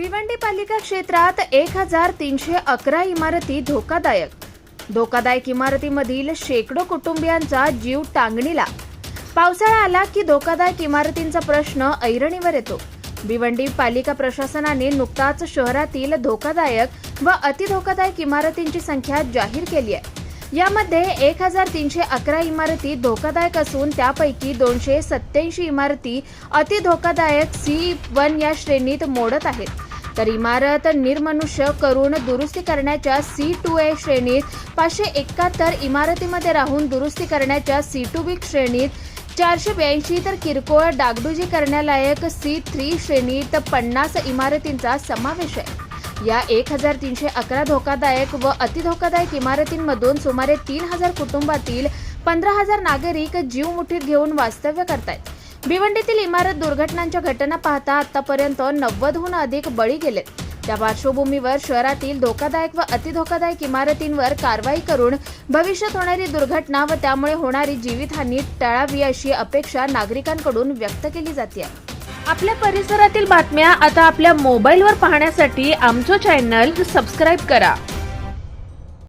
भिवंडी पालिका क्षेत्रात एक हजार तीनशे अकरा इमारती धोकादायक. धोकादायक इमारतीमधील शेकडो कुटुंबियांचा जीव टांगणीला. पावसाळा आला की धोकादायक इमारतींचा प्रश्न ऐरणीवर येतो. भिवंडी पालिका प्रशासनाने नुकताच शहरातील धोकादायक व अतिधोकादायक इमारतींची संख्या जाहीर केली आहे. यामध्ये एक हजार तीनशे अकरा इमारती धोकादायक असून त्यापैकी दोनशे सत्याऐंशी इमारती अतिधोकादायक सी वन या श्रेणीत मोडत आहेत. तर इमारत निर्मनुष्य करून दुरुस्ती करण्याच्या सी टू ए श्रेणीत पाचशे एकाहत्तर इमारतीमध्ये राहून दुरुस्ती करण्याच्या सी टू बी श्रेणीत चारशे ब्याऐंशी तर किरकोळ डागडुजी करण्यालायक सी थ्री श्रेणीत पन्नास इमारतींचा समावेश आहे. या एक हजार तीनशे अकरा धोकादायक व अतिधोकादायक इमारतींमधून सुमारे तीन हजार कुटुंबातील पंधरा हजार नागरिक जीव मुठीत घेऊन वास्तव्य करतायत. भिवंडीतील इमारत दुर्घटनांच्या घटना पाहता आतापर्यंत नव्वदहून अधिक बळी गेलेत त्या पार्श्वभूमीवर शहरातील धोकादायक व अतिधोकादायक इमारतींवर कारवाई करून भविष्यात होणारी दुर्घटना व त्यामुळे होणारी जीवितहानी टाळावी अशी अपेक्षा नागरिकांकडून व्यक्त केली जाते. आपल्या परिसरातील बातम्या आता आपल्या मोबाईलवर पाहण्यासाठी आमचं चॅनल सबस्क्राईब करा.